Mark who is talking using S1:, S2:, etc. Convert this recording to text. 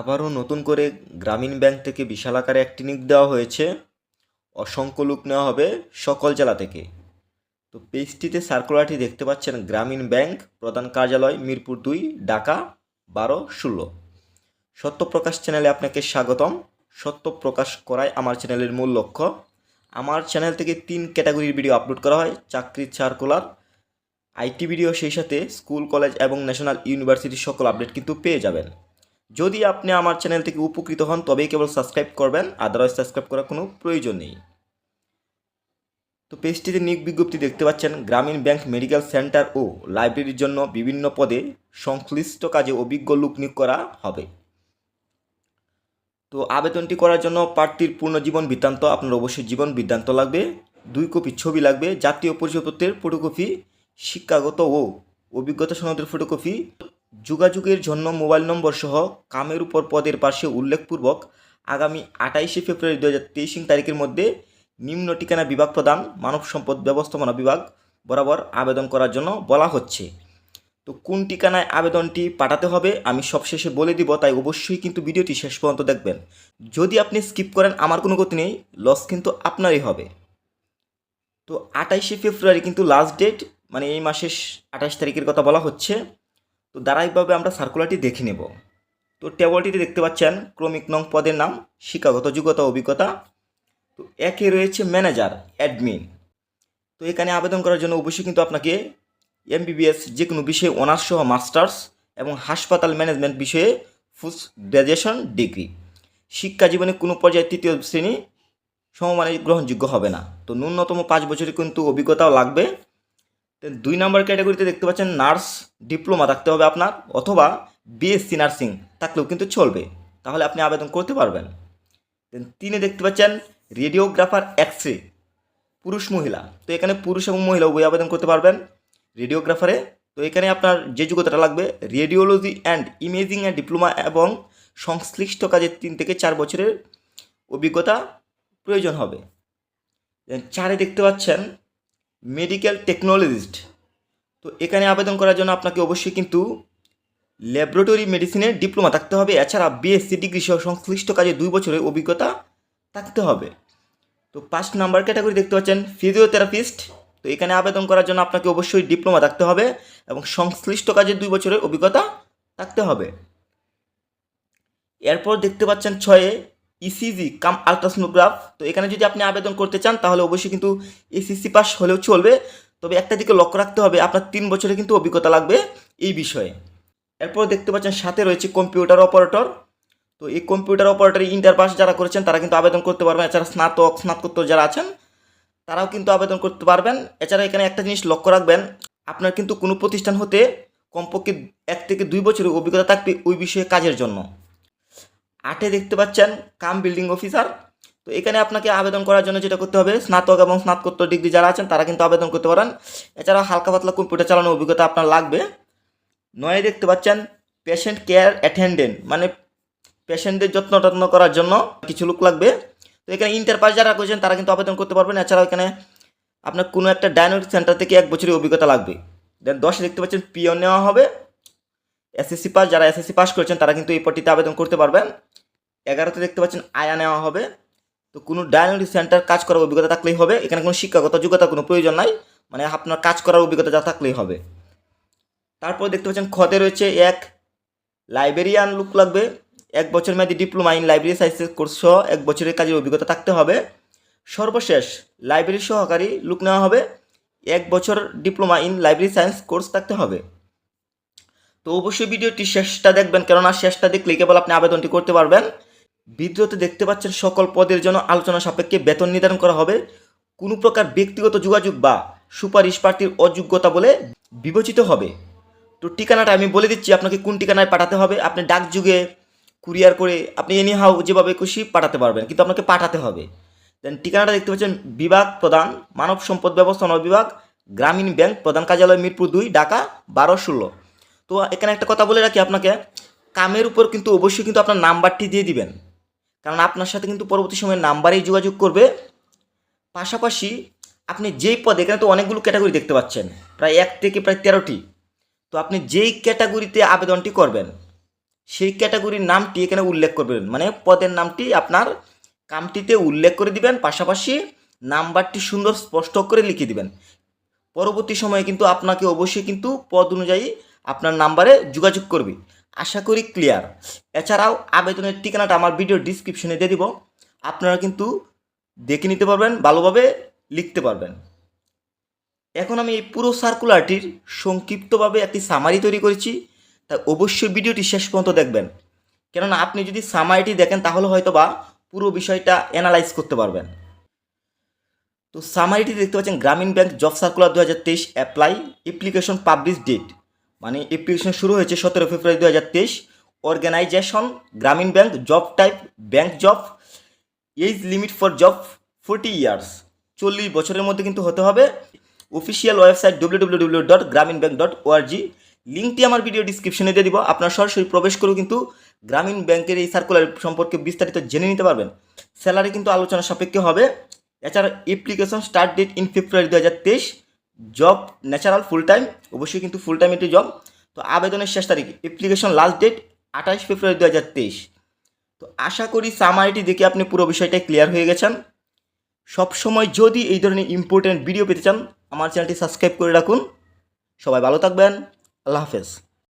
S1: আবারও নতুন করে গ্রামীণ ব্যাংক থেকে বিশাল আকারে একটি নিয়োগ দেওয়া হয়েছে। অসংখ্য লোক নেওয়া হবে সকল জেলা থেকে। তো পেজটিতে সার্কুলারটি দেখতে পাচ্ছেন গ্রামীণ ব্যাংক প্রধান কার্যালয় মিরপুর দুই, ঢাকা বারো, ষোলো। সত্যপ্রকাশ চ্যানেলে আপনাকে স্বাগতম। সত্য প্রকাশ করাই আমার চ্যানেলের মূল লক্ষ্য। আমার চ্যানেল থেকে তিন ক্যাটাগরির ভিডিও আপলোড করা হয়, চাকরির সার্কুলার, আইটি ভিডিও, সেই সাথে স্কুল, কলেজ এবং ন্যাশনাল ইউনিভার্সিটির সকল আপডেট কিন্তু পেয়ে যাবেন। যদি আপনি আমার চ্যানেল থেকে উপকৃত হন, তবেই কেবল সাবস্ক্রাইব করবেন আদারওয়াইজ সাবস্ক্রাইব করার কোনো প্রয়োজন নেই। তো পেজটিতে নিয়োগ বিজ্ঞপ্তি দেখতে পাচ্ছেন, গ্রামীণ ব্যাংক মেডিকেল সেন্টার ও লাইব্রেরির জন্য বিভিন্ন পদে সংশ্লিষ্ট কাজে অভিজ্ঞ লোক নিয়োগ করা হবে। তো আবেদনটি করার জন্য প্রার্থীর পূর্ণ জীবন বৃত্তান্ত, আপনার অবশ্যই জীবন বৃত্তান্ত লাগবে, দুই কপি ছবি লাগবে, জাতীয় পরিচয়পত্রের ফটোকপি শিক্ষাগত ও অভিজ্ঞতা সনদের ফটোকপি যোগাযোগের জন্য মোবাইল নম্বর সহ কামের উপর পদের পাশে উল্লেখপূর্বক আগামী আঠাইশে ফেব্রুয়ারি দু হাজার তেইশ তারিখের মধ্যে নিম্ন ঠিকানা বিভাগ প্রদান, মানব সম্পদ ব্যবস্থাপনা বিভাগ বরাবর আবেদন করার জন্য বলা হচ্ছে। তো কোন ঠিকানায় আবেদনটি পাঠাতে হবে আমি সবশেষে বলে দিব, তাই অবশ্যই কিন্তু ভিডিওটি শেষ পর্যন্ত দেখবেন। যদি আপনি স্কিপ করেন, আমার কোনো গতি নেই, লস কিন্তু আপনারই হবে। তো আঠাইশে ফেব্রুয়ারি কিন্তু লাস্ট ডেট মানে এই মাসের আঠাশ তারিখের কথা বলা হচ্ছে। তো ধারাবাহিকভাবে আমরা সার্কুলারটি দেখে নেব। তো টেবলটিতে দেখতে পাচ্ছেন ক্রমিক নং পদের নাম, শিক্ষাগত যোগ্যতা, অভিজ্ঞতা। তো একে রয়েছে ম্যানেজার অ্যাডমিন তো এখানে আবেদন করার জন্য অবশ্যই কিন্তু আপনাকে এমবিবিএস যে কোনো বিষয়ে অনার্স সহ মাস্টার্স এবং হাসপাতাল ম্যানেজমেন্ট বিষয়ে পোস্ট গ্র্যাজুয়েশন ডিগ্রি শিক্ষা জীবনে কোনো পর্যায়ে তৃতীয় শ্রেণি সমমানে গ্রহণযোগ্য হবে না। তো ন্যূনতম পাঁচ বছরের কিন্তু অভিজ্ঞতাও লাগবে। দুই নম্বর ক্যাটাগরিতে দেখতে পাচ্ছেন নার্স ডিপ্লোমা থাকতে হবে আপনার, অথবা বিএসসি নার্সিং থাকলেও কিন্তু চলবে। তাহলে আপনি আবেদন করতে পারবেন। দেন তিনে দেখতে পাচ্ছেন রেডিওগ্রাফার এক্স রে পুরুষ, মহিলা। তো এখানে পুরুষ এবং মহিলা উভয় আবেদন করতে পারবেন রেডিওগ্রাফারে তো এখানে আপনার যে যোগ্যতাটা লাগবে radiology and imaging and diploma এবং সংশ্লিষ্ট কাজে তিন থেকে চার বছরের অভিজ্ঞতা প্রয়োজন হবে। চারে দেখতে পাচ্ছেন মেডিকেল টেকনোলজিস্ট তো এখানে আবেদন করার জন্য আপনাকে অবশ্যই কিন্তু ল্যাবরেটরি মেডিসিনের ডিপ্লোমা থাকতে হবে। এছাড়া বিএসসি ডিগ্রি সহ সংশ্লিষ্ট কাজে দুই বছরের অভিজ্ঞতা থাকতে হবে। তো পাঁচ নাম্বার ক্যাটাগরি দেখতে পাচ্ছেন ফিজিওথেরাপিস্ট তো এখানে আবেদন করার জন্য আপনাকে অবশ্যই ডিপ্লোমা থাকতে হবে এবং সংশ্লিষ্ট কাজে দুই বছরের অভিজ্ঞতা থাকতে হবে। এরপর দেখতে পাচ্ছেন, ছয়ে ইসিজি কাম আলট্রাসোনোগ্রাফ। তো এখানে যদি আপনি আবেদন করতে চান, তাহলে অবশ্যই কিন্তু এসিসি পাস হলেও চলবে। তবে একটা দিকে লক্ষ্য রাখতে হবে, আপনার তিন বছরে কিন্তু অভিজ্ঞতা লাগবে এই বিষয়ে। এরপর দেখতে পাচ্ছেন, সাথে রয়েছে কম্পিউটার অপারেটর। তো এই কম্পিউটার অপারেটর ইন্টার পাস যারা করেছেন, তারা কিন্তু আবেদন করতে পারবেন। এছাড়া স্নাতক, স্নাতকোত্তর যারা আছেন, তারাও কিন্তু আবেদন করতে পারবেন। এছাড়া এখানে একটা জিনিস লক্ষ্য রাখবেন, আপনার কিন্তু কোনো প্রতিষ্ঠান হতে কমপক্ষে এক থেকে দুই বছরের অভিজ্ঞতা থাকবে ওই বিষয়ে কাজের জন্য। আটে দেখতে পাচ্ছেন কাম বিল্ডিং অফিসার। তো এখানে আপনাকে আবেদন করার জন্য যেটা করতে হবে, স্নাতক এবং স্নাতকোত্তর ডিগ্রি যারা আছেন তারা কিন্তু আবেদন করতে পারেন। এছাড়া হালকা পাতলা কম্পিউটার চালানোর অভিজ্ঞতা আপনার লাগবে। নয় দেখতে পাচ্ছেন পেশেন্ট কেয়ার অ্যাটেন্ডেন্ট মানে পেশেন্টদের যত্ন টত্ন করার জন্য কিছু লোক লাগবে। তো এখানে ইন্টার পাস যারা করেছেন তারা কিন্তু আবেদন করতে পারবেন। এছাড়াও এখানে আপনার কোনো একটা ডায়নোটিক সেন্টার থেকে এক বছরের অভিজ্ঞতা লাগবে। দেন দশে দেখতে পাচ্ছেন পিওন নেওয়া হবে। এসএসসি পাস যারা এসএসসি পাস করেছেন, তারা কিন্তু এই পটিতে আবেদন করতে পারবেন। এগারোতে দেখতে পাচ্ছেন আয়া নেওয়া হবে। তো কোনো ডায়নোটিক সেন্টার কাজ করার অভিজ্ঞতা থাকলেই হবে। এখানে কোনো শিক্ষাগত যোগ্যতা কোনো প্রয়োজন নাই। মানে আপনার কাজ করার অভিজ্ঞতা যা থাকলেই হবে। তারপর দেখতে পাচ্ছেন খতে রয়েছে এক লাইব্রেরিয়ান লুক লাগবে। এক বছর মেয়াদি ডিপ্লোমা ইন লাইব্রেরি সায়েন্সের কোর্স সহ এক বছরের কাজের অভিজ্ঞতা থাকতে হবে। সর্বশেষ লাইব্রেরি সহকারী লুক নেওয়া হবে। এক বছর diploma in library science course থাকতে হবে। তো অবশ্যই ভিডিওটি শেষটা দেখবেন, কেননা শেষটা দেখলে কেবল আপনি আবেদনটি করতে পারবেন। ভিডিওতে দেখতে পাচ্ছেন সকল পদের জন্য আলোচনা সাপেক্ষে বেতন নির্ধারণ করা হবে। কোনো প্রকার ব্যক্তিগত যোগাযোগ বা সুপারিশ প্রার্থীর অযোগ্যতা বলে বিবেচিত হবে। তো ঠিকানাটা আমি বলে দিচ্ছি, আপনাকে কোন ঠিকানায় পাঠাতে হবে। আপনি ডাক যুগে কুরিয়ার করে আপনি এনি হাউ যেভাবে খুশি পাঠাতে পারবেন, কিন্তু আপনাকে পাঠাতে হবে। দেন ঠিকানাটা দেখতে পাচ্ছেন, বিভাগ প্রধান, মানব সম্পদ ব্যবস্থাপনা বিভাগ, গ্রামীণ ব্যাংক প্রধান কার্যালয় মিরপুর দুই, ঢাকা বারো ষোলো। তো এখানে একটা কথা বলে রাখি আপনাকে। কামের উপর কিন্তু অবশ্যই কিন্তু আপনার নাম্বারটি দিয়ে দিবেন। কারণ আপনার সাথে কিন্তু পরবর্তী সময়ে নাম্বারেই যোগাযোগ করবে। পাশাপাশি আপনি যেই পদে, এখানে তো অনেকগুলো ক্যাটাগরি দেখতে পাচ্ছেন, প্রায় এক থেকে প্রায় তেরোটি। তো আপনি যেই ক্যাটাগরিতে আবেদনটি করবেন, সেই ক্যাটাগরির নামটি এখানে উল্লেখ করবেন। মানে পদের নামটি আপনার কামটিতে উল্লেখ করে দিবেন, পাশাপাশি নাম্বারটি সুন্দর স্পষ্ট করে লিখে দিবেন। পরবর্তী সময়ে কিন্তু আপনাকে অবশ্যই কিন্তু পদ অনুযায়ী আপনার নাম্বারে যোগাযোগ করবে। আশা করি ক্লিয়ার এছাড়াও আবেদনের ঠিকানাটা আমার ভিডিও ডিসক্রিপশনে দিয়ে দিব। আপনারা কিন্তু দেখে নিতে পারবেন, ভালোভাবে লিখতে পারবেন। এখন আমি এই পুরো সার্কুলারটির সংক্ষিপ্তভাবে একটি সামারি তৈরি করেছি। তা অবশ্যই ভিডিওটি শেষ পর্যন্ত দেখবেন। কেননা আপনি যদি সামারিটি দেখেন, তাহলে হয়তো বা পুরো বিষয়টা অ্যানালাইজ করতে পারবেন। তো সামারিটি দেখতে পাচ্ছেন, গ্রামীণ ব্যাংক জব সার্কুলার দু হাজার তেইশ অ্যাপ্লাই অ্যাপ্লিকেশন পাবলিশ ডেট মানে অ্যাপ্লিকেশন শুরু হয়েছে সতেরো ফেব্রুয়ারি দু হাজার তেইশ। Organisation Grameen bank job type bank job age limit for job forty years চল্লিশ বছরের মধ্যে কিন্তু হতে হবে। Official website W W W dot Grameen bank dot ORG লিঙ্কটি আমার ভিডিও ডিসক্রিপশনে দিয়ে দিব। আপনার সরাসরি প্রবেশ করেও কিন্তু গ্রামীণ ব্যাংকের এই সার্কুলার সম্পর্কে বিস্তারিত জেনে নিতে পারবেন। স্যালারি কিন্তু আলোচনা সাপেক্ষে হবে। এছাড়া অ্যাপ্লিকেশন স্টার্ট ডেট ইন ফেব্রুয়ারি দু হাজার তেইশ। জব ন্যাচারাল ফুল টাইম অবশ্যই কিন্তু ফুল টাইম একটি জব তো আবেদনের শেষ তারিখ অ্যাপ্লিকেশন লাস্ট ডেট আঠাশ ফেব্রুয়ারি দু হাজার তেইশ। তো আশা করি সামারিটি দেখে আপনি পুরো বিষয়টা ক্লিয়ার হয়ে গেছেন। সবসময় যদি এই ধরনের ইম্পর্টেন্ট ভিডিও পেতে চান, আমার চ্যানেলটি সাবস্ক্রাইব করে রাখুন। সবাই ভালো থাকবেন। আল্লাহ হাফেজ।